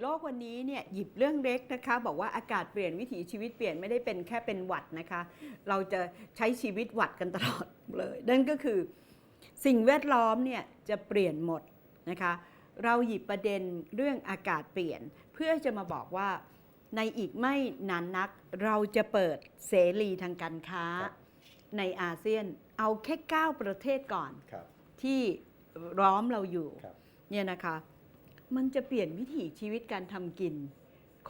โลกวันนี้เนี่ยหยิบเรื่องเล็กนะคะ บอกว่าอากาศเปลี่ยนวิถีชีวิตเปลี่ยนไม่ได้เป็นแค่เป็นหวัดนะคะ เราจะใช้ชีวิตหวัดกันตลอดเลยนั่นก็คือ สิ่งแวดล้อมเนี่ยจะเปลี่ยนหมดนะคะ เราหยิบประเด็นเรื่องอากาศเปลี่ยน เพื่อจะมาบอกว่าในอีกไม่นานนัก เราจะเปิดเสรีทางการค้าครับในอาเซียนเอาแค่ 9 ประเทศก่อนครับที่ล้อมเราอยู่ครับเนี่ยนะคะ มันจะเปลี่ยนวิถีชีวิตการทำกิน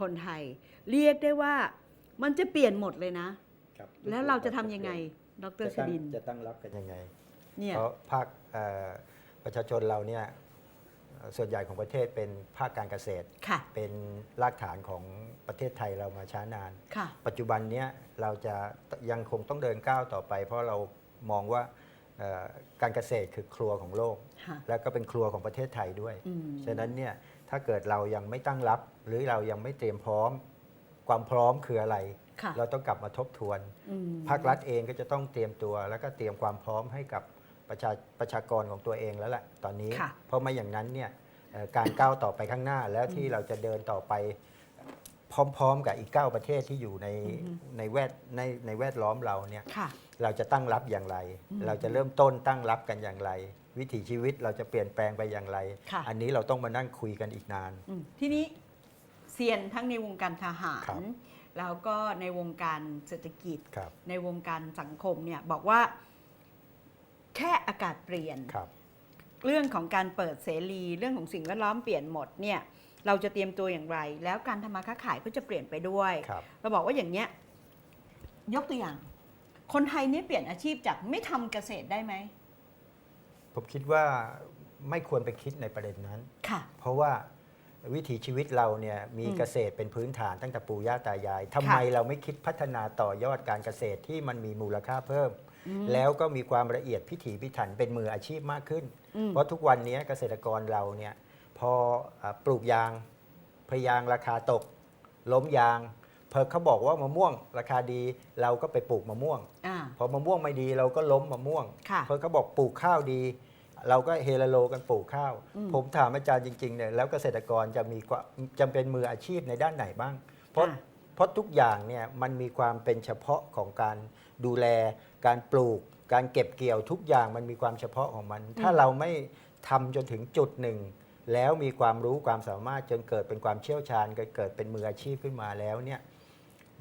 คนไทย เรียกได้ว่ามันจะเปลี่ยนหมดเลยนะ ครับแล้วเราจะทำยังไง ดรจะชตั้งดินจะตั้งรับกันยังไง เนี่ย เพราะภาคเอ่อประชาชนเราเนี่ยเอ่อส่วนใหญ่ของประเทศเป็นภาคการเกษตร ค่ะ เป็นรากฐานของประเทศไทยเรามาช้านาน ค่ะ ปัจจุบันเนี้ยเราจะยังคงต้องเดินก้าวต่อไป เพราะเรามองว่าเอ่อ การเกษตรคือครัวของโลกค่ะแล้วก็เป็นครัวของประเทศไทยด้วยอืมฉะนั้นเนี่ยถ้าเกิดเรายังไม่ตั้งรับ หรือเรายังไม่เตรียมพร้อม ความพร้อมคืออะไรค่ะเราต้องกลับมาทบทวนอืมภาครัฐเองก็จะต้องเตรียมตัว แล้วก็เตรียมความพร้อมให้กับประชาประชากรของตัวเองแล้วแหละตอนนี้ค่ะเพราะไม่อย่างนั้นเนี่ยเอ่อการก้าวต่อไปข้างหน้าแล้วที่เราจะเดินต่อไป พร้อมๆ กับอีก 9 ประเทศที่อยู่ในในแวดในในแวดล้อมเราเนี่ยค่ะ เราจะตั้งรับอย่างไรอืมเราจะเริ่มต้นตั้งรับกันอย่างไร วิถีชีวิตเราจะเปลี่ยนแปลงไปอย่างไร ค่ะ อันนี้เราต้องมานั่งคุยกันอีกนาน อืมทีนี้เซียนทั้งในวงการทหาครัร บ แล้วก็ในวงการเศรษฐกิจ ครับในวงการสังคมเนี่ยบอกว่าแค่อากาศเปลี่ยน ครับ เรื่องของการเปิดเสรี เรื่องของสิ่งแวดล้อมเปลี่ยนหมดเนี่ย เราจะเตรียมตัวอย่างไร แล้วการทำมาค้าขายก็จะเปลี่ยนไปด้วย ครับ เราบอกว่าอย่างเนี้ยยกตัวอย่าง คนไทยเนี่ยเปลี่ยนอาชีพจากไม่ทำเกษตรได้ไหมผมคิดว่าไม่ควรไปคิดในประเด็นนั้น ค่ะ เพราะว่าวิถีชีวิตเราเนี่ยมีอืมเกษตรเป็นพื้นฐานตั้งแต่ปู่ย่าตายายทำไมเราไม่คิดพัฒนาต่อยอดการเกษตรที่มันมีมูลค่าเพิ่มอืมแล้วก็มีความละเอียดพิถีพิถันเป็นมืออาชีพมากขึ้น อืม เพราะทุกวันนี้เกษตรกรเราเนี่ย พออ่าปลูกยางพยางราคาตก ล้มยาง เพอเขาบอกว่ามะม่วง ราคาดีเราก็ไปปลูกมะม่วงอ่าพอมะม่วงไม่ดีเราก็ล้มมะม่วงค่ะเพราะเขาบอกปลูกข้าวดี เราก็เฮลโลกันปลูกข้าวอืมผมถามอาจารย์จริงๆเนี่ยแล้วเกษตรกรจะมีความจำเป็นมืออาชีพในด้านไหนบ้าง เพราะอ่าเพราะทุกอย่างเนี่ยมันมีความเป็นเฉพาะของการดูแล การปลูก การเก็บเกี่ยวทุกอย่างมันมีความเฉพาะของมัน ถ้าเราไม่ทำจนถึงจุดหนึ่ง แล้วมีความรู้ความสามารถจนเกิดเป็นความเชี่ยวชาญเกิดเป็นมืออาชีพขึ้นมาแล้วเนี่ย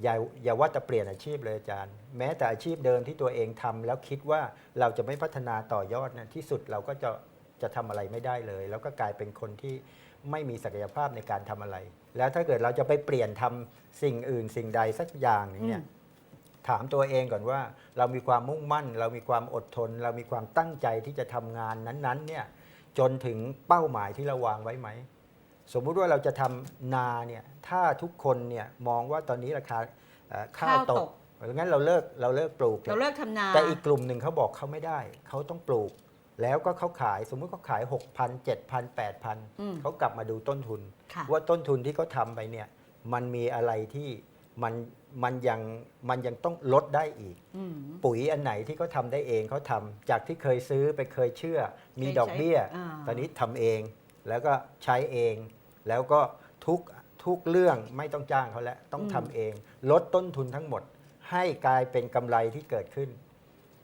อย่าอย่าว่าจะเปลี่ยนอาชีพเลยอาจารย์ แม้แต่อาชีพเดิมที่ตัวเองทำแล้วคิดว่าเราจะไม่พัฒนาต่อยอดนะที่สุดเราก็จะจะทำอะไรไม่ได้เลย แล้วก็กลายเป็นคนที่ไม่มีศักยภาพในการทำอะไร แล้วถ้าเกิดเราจะไปเปลี่ยนทำสิ่งอื่นสิ่งใดสักอย่างนึงเนี่ยถามตัวเองก่อนว่า เรามีความมุ่งมั่น เรามีความอดทน เรามีความตั้งใจที่จะทำงานนั้นๆเนี่ย จนถึงเป้าหมายที่เราวางไว้ไหม สมมุติว่าเราจะทำนาเนี่ยถ้าทุกคนเนี่ยมองว่าตอนนี้ราคาเอ่อข้าวข้าวตตก กงั้นเราเลิกเราเลิกปลูก เราเลิกทำนา แต่อีกกลุ่มหนึ่งเขาบอกเขาไม่ได้ เขาต้องปลูก แล้วก็เขาขายสมมุติเขาขาย 6 0 0 0 7,000 อืม8,000เขากลับมาดูต้นทุน ค่ะ ว่าต้นทุนที่เขาทำไปเนี่ยมันมีอะไรที่ มันมันยังมันยังต้องลดได้อีก อืม ปุ๋ยอันไหนที่เขาทำได้เองเขาทำจากที่เคยซื้อไปเคยเชื่อ มีเคยดอกเบี้ยใช้อ่า ตอนนี้ทำเองแล้วก็ใช้เอง แล้วก็ทุกทุกเรื่องไม่ต้องจ้างเขาแล้วต้องทำเอง ลดต้นทุนทั้งหมด ให้กลายเป็นกำไรที่เกิดขึ้น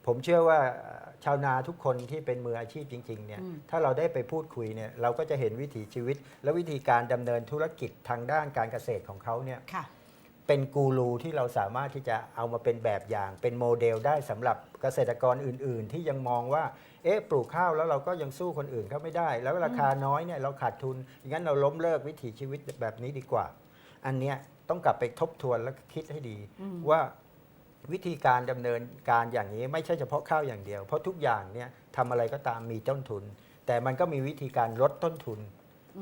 ผมเชื่อว่าเอ่อชาวนาทุกคนที่เป็นมืออาชีพจริงๆเนี่ยอืม ถ้าเราได้ไปพูดคุยเนี่ยเราก็จะเห็นวิถีชีวิต และวิธีการดำเนินธุรกิจทางด้านการเกษตรของเขาเนี่ย ค่ะ เป็นกูรูที่เราสามารถที่จะเอามาเป็นแบบอย่าง เป็นโมเดลได้สำหรับเกษตรกรอื่น ๆ ที่ยังมองว่า เอ๊ะปลูกข้าวแล้วเราก็ยังสู้คนอื่นเขาไม่ได้ แล้วราคาน้อยเนี่ยเราขาดทุนงั้นเราล้มเลิกวิถีชีวิตแบบนี้ดีกว่า อันเนี้ยต้องกลับไปทบทวนและคิดให้ดีอืมว่าวิธีการดำเนินการอย่างนี้ไม่ใช่เฉพาะข้าวอย่างเดียว เพราะทุกอย่างเนี่ยทำอะไรก็ตามมีต้นทุน แต่มันก็มีวิธีการลดต้นทุน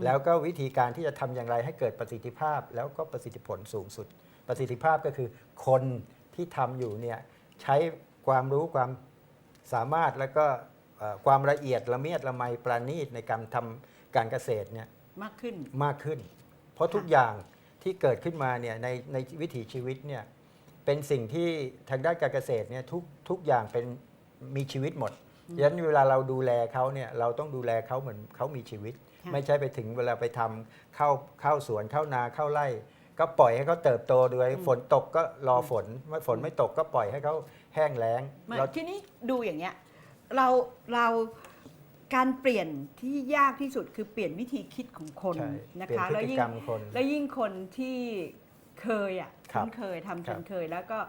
แล้วก็วิธีการที่จะทำอย่างไรให้เกิดประสิทธิภาพ แล้วก็ประสิทธิผลสูงสุด ประสิทธิภาพก็คือ คนที่ทำอยู่เนี่ยใช้ความรู้ความสามารถแล้วก็เอ่อความละเอียดละเมียดละไมประณีตในการทำการเกษตรเนี่ยมากขึ้นมากขึ้น เพราะทุกอย่างที่เกิดขึ้นมาเนี่ยในในวิถีชีวิตเนี่ยเป็นสิ่งที่ทางด้านการเกษตรเนี่ยทุกทุกอย่างเป็นมีชีวิตหมดดังนั้นเวลาเราดูแลเขาเนี่ยเราต้องดูแลเขาเหมือนเขามีชีวิตค่ะไม่ใช่ไปถึงเวลาไปทำเข้าเข้าสวนเข้านาเข้าไร่ ก็ปล่อยให้เขาเติบโตโดยฝนตกก็รอฝนไม่ฝนไม่ตกก็ปล่อยให้เขาแห้งแล้งไม่เรา ทีนี้ดูอย่างเงี้ยเราเราการเปลี่ยนที่ยากที่สุดคือเปลี่ยนวิธีคิดของคนใช่นะเปลี่ยนคะพฤแล้วติยิ่กงรรมคนแล้วยิ่งคนที่เคยอะครับคุ้นเคยทำจครันบเคยแล้วก็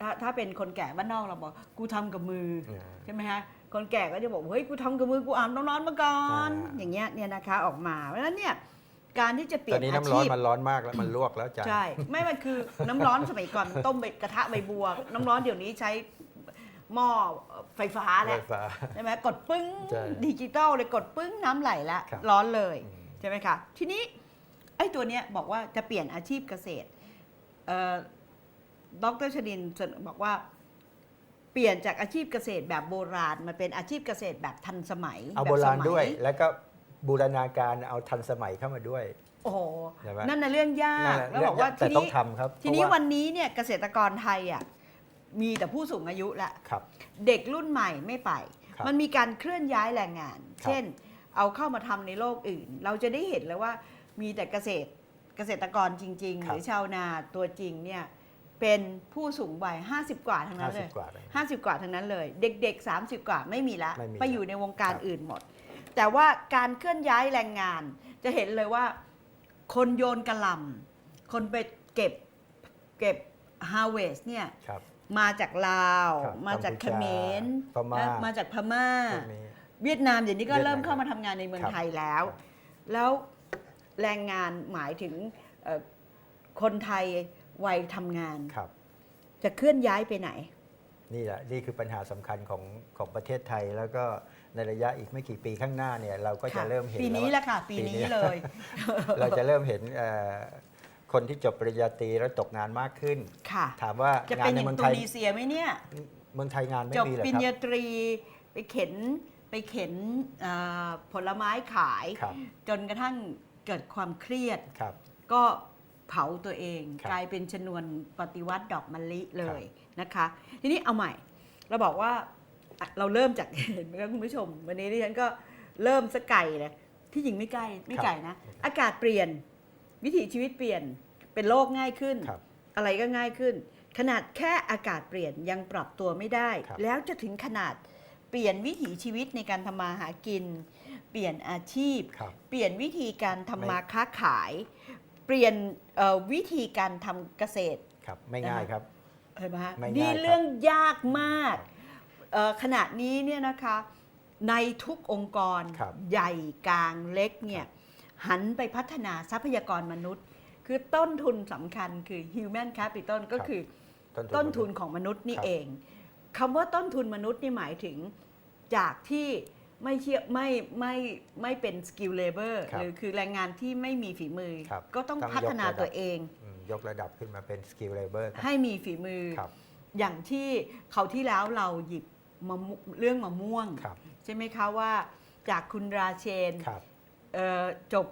ถ้าถ้าเป็นคนแก่บ้านนอกเราบอกกูทำกับมือออ่าใช่ไหมฮะคนแก่ก็จะบอกเฮ้ยกูทำกับมือกูอาบน้ำร้อนมาก่อน อ่า อย่างเงี้ยเนี่ยนะคะออกมาเพราะฉะนั้นเนี่ย การที่จะเปลี่ตยอนนนี้อาน้ำร้อนชีพมันร้อนมากแล้วมันลวกแล้วจ้ะใช่ ไม่มันคือน้ำร้อนสมัยก่อนต้มใบกระทะใบบัว น้ำร้อนเดี๋ยวนี้ใช้หม้อไฟฟ้าไฟแล้วฟ้า ใช่ไหมกดปึ้งใช่ดิจิตอลเลยกดปึ้งน้ำไหลแล้วครับร้อนเลยอืม ใช่ไหมคะทีนี้ไอ้ตัวเนี้ยบอกว่าจะเปลี่ยนอาชีพเกษตรเอ่อดรชนินเสนอบอกว่าเปลี่ยนจากอาชีพเกษตรแบบโบราณมาเป็นอาชีพเกษตรแบบทันสมัยเอาแบบโบราณสมั ด้วย แล้วก็ บูรณาการเอาทันสมัยเข้ามาด้วย โอ้โหใช่ไหม นั่นน่ะเรื่องยานั่กนแหละแล้วบอกว่าแต่ทีต้องนี้ทำครับทีนี้เพราะาวันนี้เนี่ยเกษตรกรไทยอะมีแต่ผู้สูงอายุละ ครับ เด็กรุ่นใหม่ไม่ไป ครับมันมีการเคลื่อนย้ายแรงงาน ครับ เช่น เอาเข้ามาทำในโลกอื่น เราจะได้เห็นเลยว่ามีแต่เกษตรเกษตรกรจริง ๆหครับรือชาวนาตัวจริงเนี่ยเป็นผู้สูงวัย 50 กว่าทั้งนั้ห้านเลสิบยกว่าเลย 50 กว่าทั้งนั้นเลย เด็ก ๆ 30 กว่าไม่มีละ ไม่มีไปอยู่ในวงการครับอื่นหมด แต่ว่าการเคลื่อนย้ายแรงงาน จะเห็นเลยว่า คนโยนกระหลำคนไปเก็บเก็บ harvest เนี่ยครับมาจากลาว ครับมาจากกัเขมพูมชารพม่าและมาจากพม่า พวกนี้ เวียดนามเดี๋ยวนี้ก็เวียดนามเริ่มเข้ามาทำงานในเมืองครับไทยแล้ว ครับ แล้วแรงงานหมายถึงเอ่อคนไทยวัยทำงาน ครับ จะเคลื่อนย้ายไปไหน นี่แหละนี่คือปัญหาสำคัญของของประเทศไทยแล้วก็ ในระยะอีกไม่กี่ปีข้างหน้าเนี่ยเราก็จะค่ะเริ่มเห็นปีนี้ว่าแหละค่ะ ปีนี้เลย เราจะเริ่มเห็นเอ่อคนที่จบปริญญาตรีแล้วตกงานมากขึ้นค่ะถามว่าจะงาเป็นนอในย่างเมืองตูไทยนีเซียไหมเนี่ยเมืองไทยงานไม่จบมีเหรอปริคญรับญาตรีไปเข็นไปเข็นอ่าผลไม้ขายครับจนกระทั่งเกิดความเครียดครับก็เผาตัวเองครับกลายเป็นชนวนปฏิวัติดอกมะลิเลยนะคะ ทีนี้เอาใหม่ เราบอกว่าอะ เราเริ่มจากเห็นไหมคะคุณผู้ชม วันนี้ดิฉันก็เริ่มสกไก่เลยที่จริงไม่ใกล้ไม่ไกลนะ อากาศเปลี่ยน วิถีชีวิตเปลี่ยนเป็นโลกง่ายขึ้นครับอะไรก็ง่ายขึ้น ขนาดแค่อากาศเปลี่ยนยังปรับตัวไม่ได้ครับแล้วจะถึงขนาดเปลี่ยนวิถีชีวิตในการทำมาหากิน เปลี่ยนอาชีพครับเปลี่ยนวิธีการทำไม่มาค้าขาย เปลี่ยนเอ่อวิธีการทำเกษตรครับไม่ง่ายครับเห็นไหมฮะไม่ง่ายนี่ครับเรื่องยากมากเอ่อ ขณะนี้เนี่ยนะคะในทุกองค์กรครับใหญ่กลางเล็กเนี่ยหันไปพัฒนาทรัพยากรมนุษย์ คือต้นทุนสำคัญคือ human capital ก็คือต้นทุนของมนุษย์นี่ครับเองคำว่าต้นทุนมนุษย์นี่หมายถึงจากที่ไม่เชี่ยไม่ไม่ไม่เป็นสกิลเลเบอร์ครับหรือคือแรงงานที่ไม่มีฝีมือครับก็ต้องต้องพัฒนายกระดับตัวเองอืมยกระดับขึ้นมาเป็นสกิลเลเบอร์ให้มีฝีมือครับอย่างที่เขาวที่แล้วเราหยิบ มะม่วงเรื่องมะม่วง ครับใช่ไหมคะว่าจากคุณราเชนครับเอ่อจบ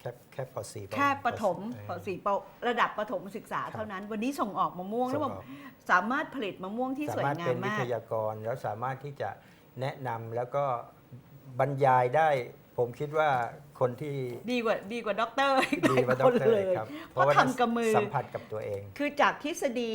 แค่แค่ปสี่แค่ประถมเออปสี่ประดับประถมศึกษาครับเท่านั้น วันนี้ส่งออกมะม่วงส่แล้งวอบอกอกสามารถผลิตมะม่วงที่สสาวยมารถงาเป็มนวิมากทยากรแล้วสามารถที่จะแนะนำแล้วก็บรรยายได้ ผมคิดว่าคนที่ดีกว่าดีกว่าด็อกเตอร์ดีมาหดลายคนรเลยครับเพราะว่ทำกับมือ สัมผัสกับตัวเองคือจากทฤษฎี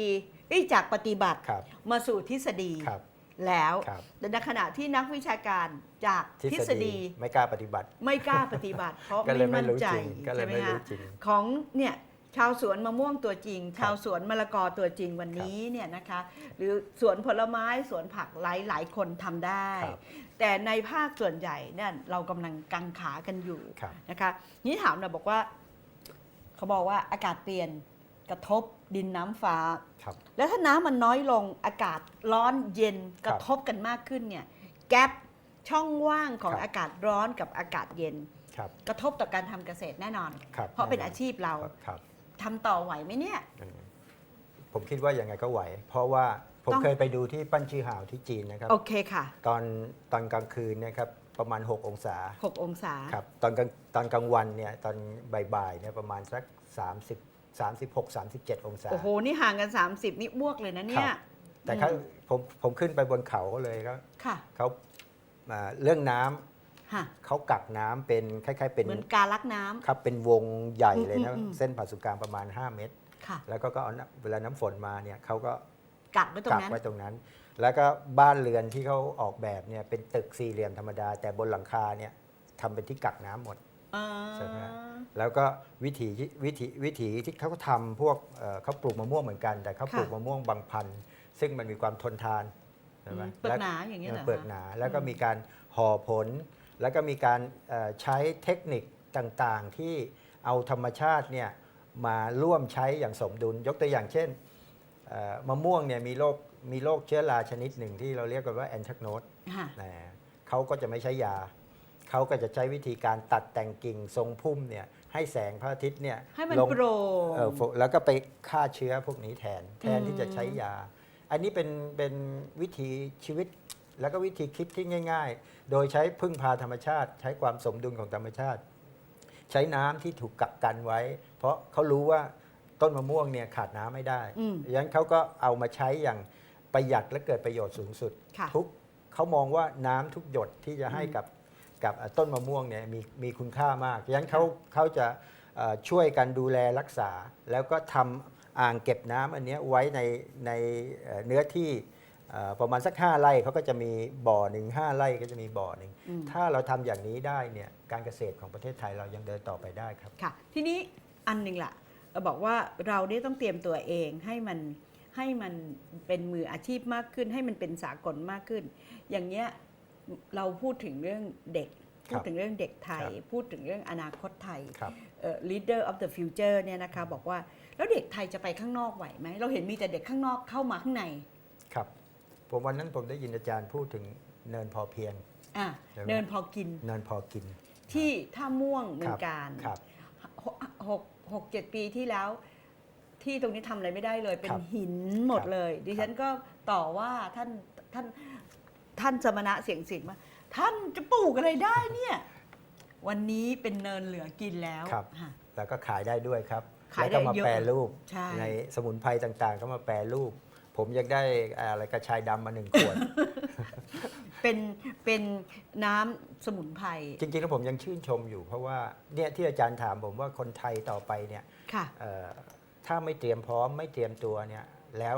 เอ้ยจากปฏิบัติครับมาสู่ทฤษฎี ครับ แล้วครับ แต่ในขณะที่นักวิชาการจากทฤษฎีไม่กล้าปฏิบัติ ไม่กล้าปฏิบัติ เพราะก็เลยไม่ไม่มั่นรู้ใจจริงก็เลยใช่ไหมไม่รู้ฮะจริง ของเนี่ยชาวสวนมะม่วงตัวจริงครับชาวสวนมะละกอตัวจริงวันนี้เนี่ยนะคะหรือสวนผลไม้สวนผักหลายหลายคนทำได้ ครับ แต่ในภาคส่วนใหญ่เนี่ยเรากำลังกังขากันอยู่ ครับ นะคะนี่ถามเราบอกว่า เขาบอกว่าอากาศเปลี่ยน กระทบดินน้ำฟ้า ครับ แล้วถ้าน้ำมันน้อยลงอากาศร้อนเย็นครับกระทบกันมากขึ้นเนี่ยแกลบช่องว่างของครับ อากาศร้อนกับอากาศเย็น ครับ กระทบต่อการทำเกษตรแน่นอน ครับเพราะเป็นอาชีพเราครับทำต่อไหวไหมเนี่ย อืมผมคิดว่ายังไงก็ไหว เพราะว่าผมต้อง เคยไปดูที่ปั้นชีหาวที่จีนนะครับ โอเคค่ะ ตอนตอนกลางคืนเนะครับประมาณ 6 องศา6 องศา ครับตอนกลางตอนกลางวันเนี่ยตอนบ่ายๆเนี่ยประมาณสัก 30 36 37 องศา โอ้โห นี่ห่างกัน 30 นี่อ้วกเลยนะเนี่ยครับ แต่เขาผมผมขึ้นไปบนเขาเขาเลยก็ค่ะเขาอ่าเรื่องน้ค่ะเขากักน้ำเป็นคล้าย ๆ เป็นเหมือนการลักน้ำ ครับเป็นวงใหญ่เลยนะอืมอืมอืม เส้นผ่าศูนย์กลางประมาณ 5 เมตร ค่ะ แล้วก็ก็เอาน้ำเวลาน้ำฝนมาเนี่ยเขาก็ กัดไว้ตรงกักนั้น ไว้ตรงนั้น แล้วก็บ้านเรือนที่เขาออกแบบเนี่ยเป็นตึกสี่เหลี่ยมธรรมดา แต่บนหลังคาเนี่ยทำเป็นที่กักน้ำหมดอ่า ใช่ไหมฮะแล้วก็วิถีที่วิถีวิถีที่เขาทำพวกเอ่อเขาปลูกมะม่วงเหมือนกัน แต่เขาปลูกมะม่วงบางพันธุ์ซึ่งมันมีความทนทานใช่ไหมอืมเปลือกหนาอย่างเงี้ยเหรอเปลือกคะหนา แล้วก็มีการห่อผล แล้วก็มีการเอ่อใช้เทคนิคต่างๆ ที่เอาธรรมชาติเนี่ยมาร่วมใช้อย่างสมดุล ยกตัวอย่างเช่นเอ่อมะม่วงเนี่ยมีโรคมีโรคเชื้อราชนิดหนึ่งที่เราเรียกกันว่าแอนแทกโนดค่ะนะเขาก็จะไม่ใช้ยา เขาก็จะใช้วิธีการตัดแต่งกิ่งทรงพุ่มเนี่ยให้แสงพระอาทิตย์เนี่ยให้มันลงโปร่ง เอ่อโฟแล้วก็ไปฆ่าเชื้อพวกนี้แทน แทนอืมที่จะใช้ยา อันนี้เป็นเป็นวิธีชีวิตแล้วก็วิธีคิดที่ง่าย ๆ โดยใช้พึ่งพาธรรมชาติ ใช้ความสมดุลของธรรมชาติ ใช้น้ำที่ถูกกักกันไว้ เพราะเขารู้ว่าต้นมะม่วงเนี่ยขาดน้ำไม่ได้อืมดังนั้นเขาก็เอามาใช้อย่างประหยัดและเกิดประโยชน์สูงสุด ค่ะ ทุกเขามองว่าน้ำทุกหยดที่จะให้อืมกับ กับเอ่อต้นมะม่วงเนี่ยมีมีคุณค่ามากดังนั้นเขาเขาจะเอ่อช่วยกันดูแลรักษา แล้วก็ทำอ่างเก็บน้ำอันเนี้ยไว้ในในเอ่อเนื้อที่เอ่อประมาณสัก 5 ไร่เขาก็จะมีบ่อหนึ่งห้าไร่ก็จะมีบ่อหนึ่งอืมถ้าเราทำอย่างนี้ได้เนี่ยการเกษตรของประเทศไทยเรายังเดินต่อไปได้ครับค่ะทีนี้อันหนึ่งล่ะเราบอกว่าเราเนี่ยต้องเตรียมตัวเองให้มันให้มันเป็นมืออาชีพมากขึ้น ให้มันเป็นสากลมากขึ้น อย่างเนี้ย เราพูดถึงเรื่องเด็กครัพูบดถึงเรื่องเด็กไทยครับพูดถึงเรื่องอนาคตไทยครับเอ่อ leader of the future เนี่ยนะคะบอกว่าแล้วเด็กไทยจะไปข้างนอกไหวไหม เราเห็นมีแต่เด็กข้างนอกเข้ามาข้างใน ครับ ผมวันนั้นผมได้ยินอาจารย์พูดถึงเนินพอเพียงอะใช่ไหมเนินพอกิน เนินพอกิน ที่ท่าม่วงเมืองการครับหกหกหกเจ็ดปีที่แล้ว ที่ตรงนี้ทำอะไรไม่ได้เลย เป็นครับหินหมดครับเลย ดิฉันก็ต่อว่าท่านท่าน ท่านสมณะเสียงสิงห์ว่าท่านจะปลูกอะไรได้เนี่ย วันนี้เป็นเนินเหลือกินแล้วครับ ค่ะ แล้วก็ขายได้ด้วยครับขายแล้วได้ก็มาเยอะแปรรูปใช่ สมุนไพรต่างๆ ก็มาแปรรูป ผมยังได้อะไรกระชายดำมาหนึ่งขวด เป็นเป็นน้ำสมุนไพรจริงๆแล้วผมยังชื่นชมอยู่ เพราะว่าเนี่ยที่อาจารย์ถามผมว่าคนไทยต่อไปเนี่ยค่ะ เอ่อถ้าไม่เตรียมพร้อมไม่เตรียมตัวเนี่ยแล้ว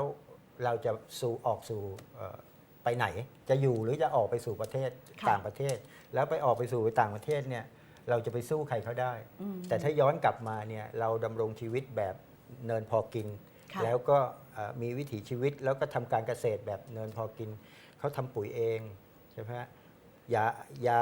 เราจะสู่ออกสู่เอ่อ ไปไหน จะอยู่หรือจะออกไปสู่ประเทศค่ะ ต่างประเทศ แล้วไปออกไปสู่ต่างประเทศเนี่ยเราจะไปสู้ใครเขาได้ อืม แต่ถ้าย้อนกลับมาเนี่ยเราดำรงชีวิตแบบเนินพอกิน ค่ะ แล้วก็เอ่อมีวิถีชีวิตแล้วก็ทำการเกษตรแบบเนินพอกิน เขาทำปุ๋ยเองใช่ไหมฮะยายา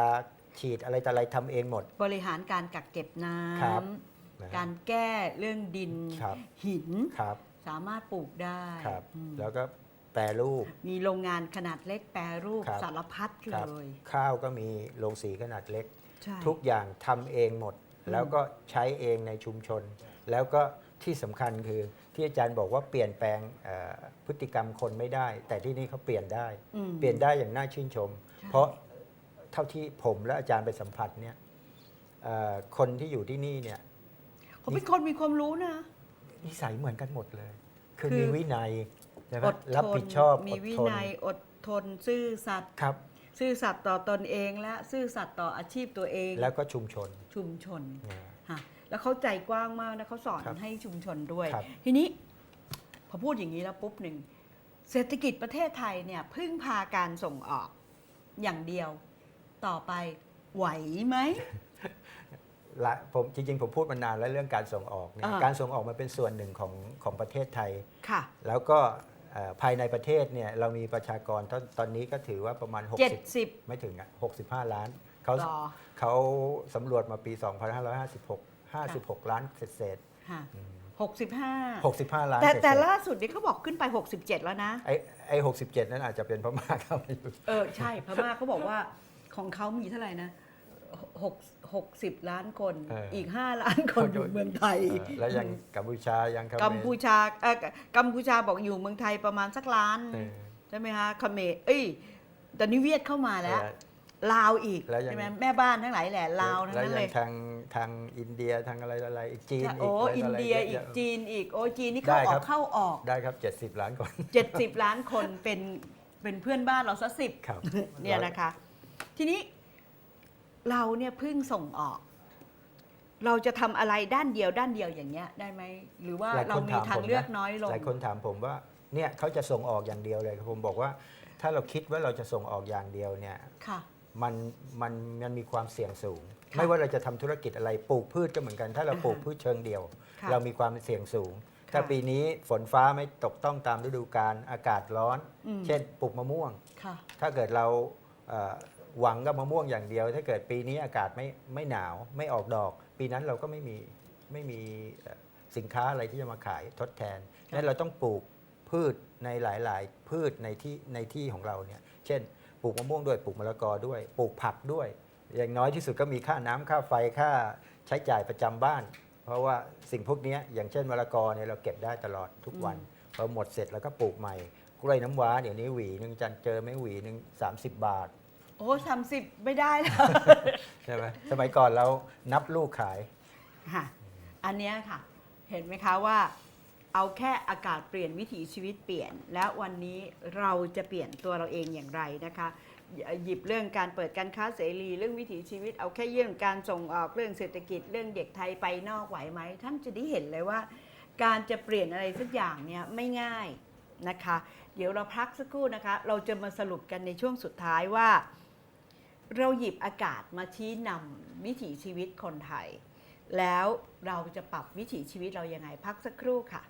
ฉีดอะไรต่ออะไรทำเองหมด บริหารการกักเก็บน้ครับำนะฮะการแก้เรื่องดิน ครับ หิน ครับ สามารถปลูกได้ครับ อืม แล้วก็แปรรูป มีโรงงานขนาดเล็กแปรรูปครับ สารพัดคเลรับย ข้าวก็มีโรงสีขนาดเล็ก ใช่ ทุกอย่างทำเองหมด แล้วก็ใช้เองในชุมชน แล้วก็ที่สำคัญคือที่อาจารย์บอกว่าเปลี่ยนแปลงเอ่อพฤติกรรมคนไม่ได้ แต่ที่นี่เขาเปลี่ยนได้ อืม เปลี่ยนได้อย่างน่าชื่นชมใช่เพราะเท่าที่ผมและอาจารย์ไปสัมผัสเนี่ยเอ่อคนที่อยู่ที่นี่เนี่ยเขาเป็นคนมีความรู้นะ นิสัยเหมือนกันหมดเลย คือคือ มีวินัย ใช่ไหมอดทนรับผิดชอบมีอดวิทน นัยอดทนซื่อสัตย์ครับ ซื่อสัตย์ต่อตนเองและซื่อสัตย์ต่ออาชีพตัวเองแล้วก็ชุมชนชุมชนเนี่ยค่ะแล้วเขาใจกว้างมากนะเขาสอนครับให้ชุมชนด้วย ครับ ทีนี้พอพูดอย่างนี้แล้วปุ๊บหนึ่งเศรษฐกิจประเทศไทยเนี่ยพึ่งพาการส่งออกอย่างเดียวต่อไปไหวไหม ละผมจริงๆ ผมพูดมานานแล้วเรื่องการส่งออกเนี่ยอ่า การส่งออกมันเป็นส่วนหนึ่งของของประเทศไทย ค่ะ แล้วก็เอ่อ ภายในประเทศเนี่ยเรามีประชากรตอนตอนนี้ก็ถือว่าประมาณเจ็ด60สิบไม่ถึงอะ65 ล้านเขาต่อ เขาสำรวจมาปี 2556 56 ล้านเศษค่ะหกสิบห้าๆ65 ล้านแต่เศษๆแต่ล่าสุดนี่เขาบอกขึ้นไป 67 แล้วนะไอ้ไอ้67 นั้นอาจจะเป็นพม่าเข้ามาอยู่เออ ใช่พม่าเขาบอกว่าของเขามีเท่าไหร่นะ หกหกสิบล้านคนเอออีอีก5 ล้านคนอยู่เมืองไทย เออแล้วยังกัมพูชายังเขรกัมพูชาเออกัมพูชาบอกอยู่เมืองไทยประมาณสักล้าน เออ ใช่ไหมคะเขมรเอ้ยตอนนี้เวียดเข้ามาแล้วเออลาวอีกแล้วยัง ใช่ไหมแม่บ้านทั้งหลายแหละลาวทั้งแล้วนั้นยัเลงยทางทางอินเดียทางอะไรอะไรอีกจีนอีกโอ้ะไรอินต่ะไรเดียะอีกแะจีนอีกโอ้จีนนี่เข้าได้ออครักบ เข้าออก ได้ครับ 70 ล้านคน 70 ล้านคนเป็นเป็นเพื่อนบ้านเราซะสิบครับ เนี่ยนะคะ ทีนี้ เราเนี่ยเพิ่งส่งออก เราจะทำอะไรด้านเดียวด้านเดียวอย่างเงี้ยได้ไหมหรือว่าหลายเราคนมีถามทางผมเลือกนะน้อยลง หลายคนถามผมว่าเนี่ยเขาจะส่งออกอย่างเดียวเลยผมบอกว่า ถ้าเราคิดว่าเราจะส่งออกอย่างเดียวเนี่ยค่ะ มันมันมันมีความเสี่ยงสูง ค่ะไม่ว่าเราจะทำธุรกิจอะไรปลูกพืชก็เหมือนกัน ถ้าเราอ่าฮะปลูกพืชเชิงเดียว ค่ะเรามีความเสี่ยงสูง ถ้าค่ะปีนี้ฝนฟ้าไม่ตกต้องตามฤดูกาลอากาศร้อน อืม เช่นปลูกมะม่วง ค่ะ ถ้าเกิดเราเอ่อ หวังกับมะม่วงอย่างเดียว ถ้าเกิดปีนี้อากาศไม่ไม่หนาวไม่ออกดอก ปีนั้นเราก็ไม่มีไม่มีเอ่อสินค้าอะไรที่จะมาขายทดแทนนั้นเราต้องปลูกพืชในหลาย ๆ พืชในที่ในที่ของเราเนี่ย เช่น ปลูกมะม่วงด้วยปลูกมะละกอด้วย ปลูกผักด้วย อย่างน้อยที่สุดก็มีค่าน้ำค่าไฟค่าใช้จ่ายประจำบ้าน เพราะว่าสิ่งพวกเนี้ยอย่างเช่นมะละกอเนี่ยเราเก็บได้ตลอดทุกวันพอหมดเสร็จแล้วก็ปลูกใหม่กล้วยน้ำว้าเดี๋ยวนี้หวีหนึ่งจันเจอไหม่หวีหนึ่ง30บาท โอ้สามสิบไม่ได้แล้ว ใช่ไหมสมัยก่อนเรานับลูกขาย ค่ะ อันเนี้ยค่ะ เห็นไหมคะว่า เอาแค่อากาศเปลี่ยนวิถีชีวิตเปลี่ยน แล้ววันนี้เราจะเปลี่ยนตัวเราเองอย่างไรนะคะ หยิบเรื่องการเปิดการค้าเสรี เรื่องวิถีชีวิต เอาแค่เรื่องการส่งออกเรื่องเศรษฐกิจ เรื่องเด็กไทยไปนอกไหวไหมท่านจะได้เห็นเลยว่า การจะเปลี่ยนอะไรสักอย่างเนี่ยไม่ง่ายนะคะ เดี๋ยวเราพักสักครู่นะคะ เราจะมาสรุปกันในช่วงสุดท้ายว่า เราหยิบอากาศมาชี้นำวิถีชีวิตคนไทย แล้วเราจะปรับวิถีชีวิตเรายังไงพักสักครู่ค่ะ